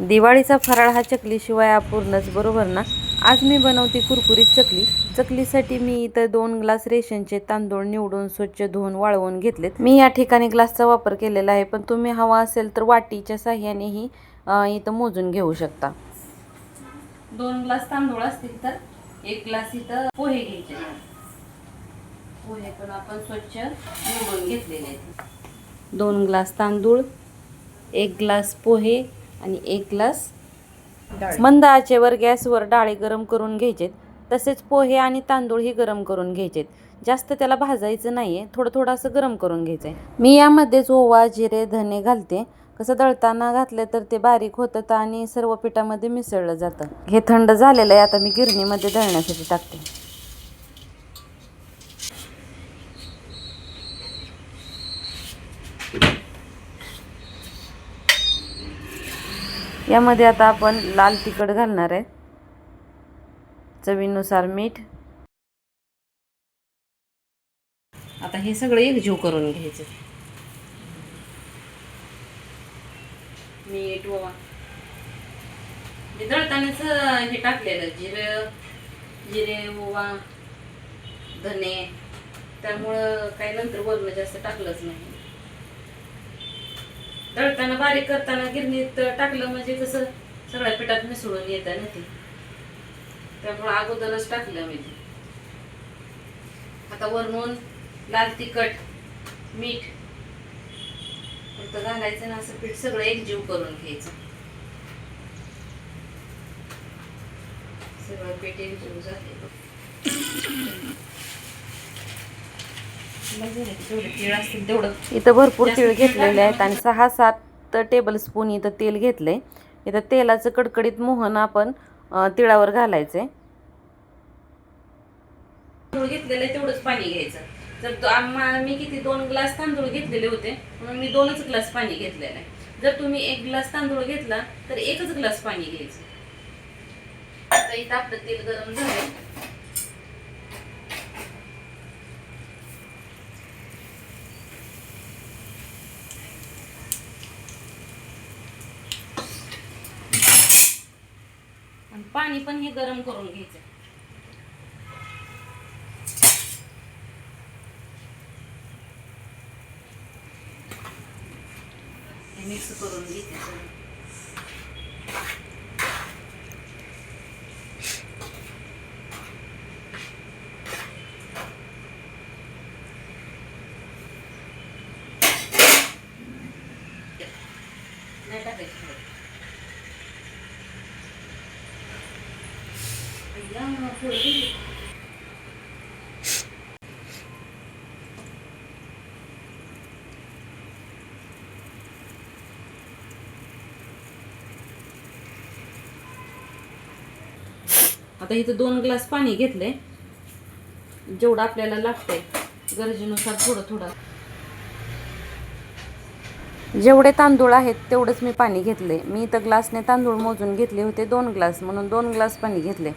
दिवाळीचा फराळ हा चकलीशिवाय अपूर्णच बरोबर ना? आज मी बनवते कुरकुरीत चकली. चकलीसाठी मी इथं दोन ग्लास रेशनचे तांदूळ निवडून स्वच्छ धुवून वाळवून घेतलेत. मी या ठिकाणी ग्लासचा वापर केलेला आहे पण तुम्ही हवा असेल तर वाटीच्या साह्यानेही इथं मोजून घेऊ शकता. दोन ग्लास तांदूळ असतील तर एक ग्लास इथं पोहे घ्यायचे. पोहे पण आपण स्वच्छ निवडून घेतलेले आहेत. दोन ग्लास तांदूळ एक ग्लास पोहे आणि एक ग्लास मंद आचेवर गॅसवर डाळे गरम करून घ्यायचेत. तसेच पोहे आणि तांदूळही गरम करून घ्यायचेत. जास्त त्याला भाजायचं नाहीये थोडं थोडं असं गरम करून घ्यायचंय. मी यामध्येच ओवा जिरे धने घालते. कसं दळताना घातलं तर ते बारीक होतं आणि सर्व पिठामध्ये मिसळलं जातं. हे थंड झालेलं आहे आता मी गिरणीमध्ये दळण्यासाठी टाकते. यामध्ये आता आपण लाल तिखट घालणार आहे. चवीनुसार मीठ. आता हे सगळं एकजीव करून घ्यायचं. मीठ ओवा. हे दळतानाच हे टाकलेलं जिरं जिरे ओवा धने. त्यामुळं काही नंतर वरण जास्त टाकलंच नाही. तळताना बारीक करताना गिरणीत टाकलं म्हणजे कसं सगळ्या पिठात मिसळून येतं ना ते. त्यामुळं अगोदरच टाकलं मी. ते आता वरून लाल तिखट मीठ फक्त घालायचं ना असं पीठ सगळं एकजीव करून घ्यायचं. सगळं पीठ एकजीव झाले जेवढे तीळ असतील तेवढं इथं भरपूर तीळ घेतलेले आहेत आणि सहा सात टेबल स्पून इथं तेल घेतलंय. इथं तेलाचं कडकडीत मोहन आपण तिळावर घालायचंय. तांदूळ घेतलेलं आहे तेवढंच पाणी घ्यायचं. जर तो मी किती दोन ग्लास तांदूळ घेतलेले होते म्हणून मी दोनच ग्लास पाणी घेतलेलं आहे. जर तुम्ही एक ग्लास तांदूळ घेतला तर एकच ग्लास पाणी घ्यायचं. आता इथं आपलं तेल गरम झालं आणि पाणी पण हे गरम करून घ्यायचं. हे मिक्स करून घेते सगळं. नाही टाकायचं थोडं. अय्या, थोडं दिलं. आता इथं दोन ग्लास पाणी घेतलंय. जेवढं आपल्याला लागतंय गरजेनुसार थोडं थोडं. जेवढे तांदूळ आहेत तेवढंच मी पाणी घेतले मी इथं ग्लासने तांदूळ मोजून घेतले होते दोन ग्लास म्हणून दोन ग्लास पाणी घेतले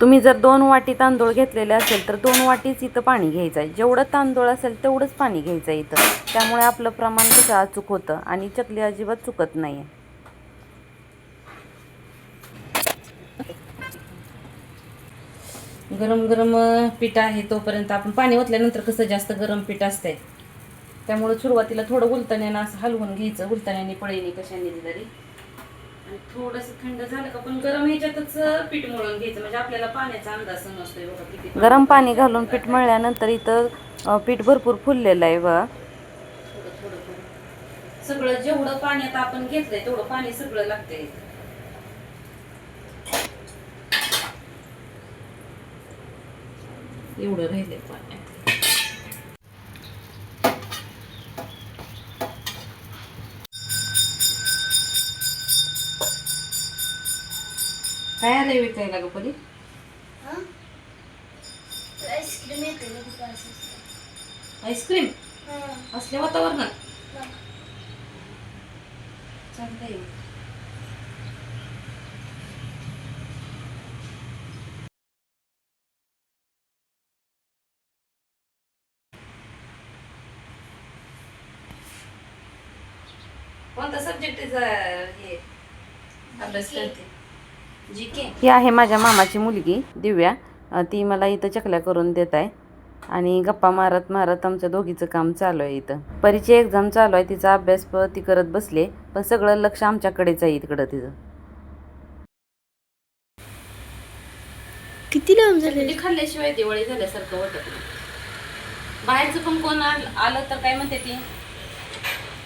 तुम्ही जर दोन वाटी तांदूळ घेतलेले असेल तर दोन वाटीच इथं पाणी घ्यायचं आहे. जेवढं तांदूळ असेल तेवढंच पाणी घ्यायचं आहे इथं. त्यामुळे आपलं प्रमाण कसं अचूक होतं आणि चकली अजिबात चुकत नाही आहे गरम गरम पीठ आहे तोपर्यंत आपण पाणी ओतल्यानंतर कसं जास्त गरम पीठ असतंय. त्यामुळे सुरुवातीला थोडं उलतण्यानं असं हलवून घ्यायचं. उलतण्याने पळीने कशाने तरी. आणि थोडंसं थंड झालं का पण गरम ह्याच्यातच पीठ मळून घ्यायचं. म्हणजे आपल्याला पाण्याचा अंदाज समजतोय बघा किती गरम पाणी घालून पीठ मळल्यानंतर इथं पीठ भरपूर फुललेलं आहे बघा. थोडं थोडं थोडं. सगळं जेवढं पाण्यात आपण घेतलंय तेवढं पाणी सगळं लागतंय. एवढं राहिले पाण्यात काय आलंय विकायला ग परी? आईस्क्रीम येते ना दुपारचं. आईस्क्रीम? हां. असल्या वातावरणात. चालतंय कोणता सब्जेक्ट हे अभ्यास करते? ही आहे माझ्या मामाची मुलगी दिव्या. ती मला इथं चकल्या करून देत आहे. आणि गप्पा मारत मारत आमच्या दोघीचं काम चालू आहे इथं. परीक्षा एक्झाम चालू आहे तिचा अभ्यास प- ती करत बसले पण सगळं लक्ष आमच्याकडेच आहे इकडं तिचं किती लांब झाले? खाल्ल्याशिवाय दिवाळी झाल्यासारखं वाटत नाही. बाहेरचं पण कोण आल- आलं तर काय म्हणते ती?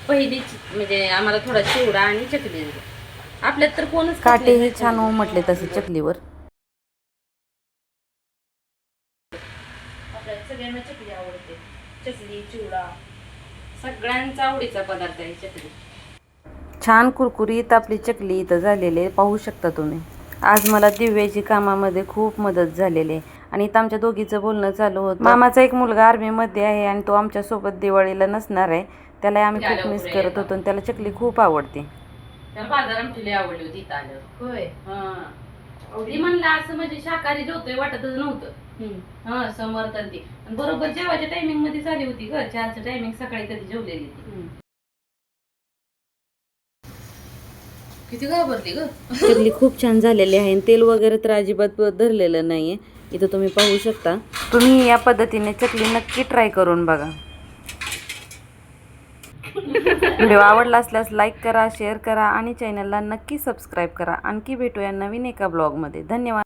पहिलीच म्हणजे आम्हाला थोडा चिवडा आणि चकली. आपल्यात तर कोणच काटेही छान उमटले तसे चकलीवर. आपल्याला सगळ्यांना चकली आवडते. चकली चिवडा सगळ्यांचा आवडीचा पदार्थ आहे चकली. छान कुरकुरीत आपली चकली इथं झालेली आहे. पाहू शकता तुम्ही. आज मला दिव्याची कामामध्ये खूप मदत झालेली आहे. आणि इथं आमच्या दोघीचं बोलणं चालू होतं. मामाचा एक मुलगा आर्मीमध्ये आहे आणि तो आमच्यासोबत दिवाळीला नसणार आहे. त्याला आम्ही खूप मिस करत होतो आणि त्याला चकली खूप आवडते. त्याला बाजार आमची आवडली होती इथं आल्यावर. होय. हा. ती म्हणलं असं म्हणजे शाकाहारी जेवतोय वाटतच नव्हतं. हा समर्थ आणि ती. आणि बरोबर जेवायच्या टायमिंगमध्ये झाली होती ग. चारचं टायमिंग सकाळी कधी जेवलेली ती किती घाबरली ग. चकली खूप छान झालेली आहे आणि तेल वगैरे तर अजिबात धरलेलं नाहीये. इथं तुम्ही पाहू शकता. तुम्ही या पद्धतीने चकली नक्की ट्राय करून बघा. व्हिडिओ आवडला असल्यास लाईक करा शेअर करा आणि चॅनलला नक्की सबस्क्राईब करा. आणखी भेटूया नवीन एका ब्लॉगमध्ये धन्यवाद.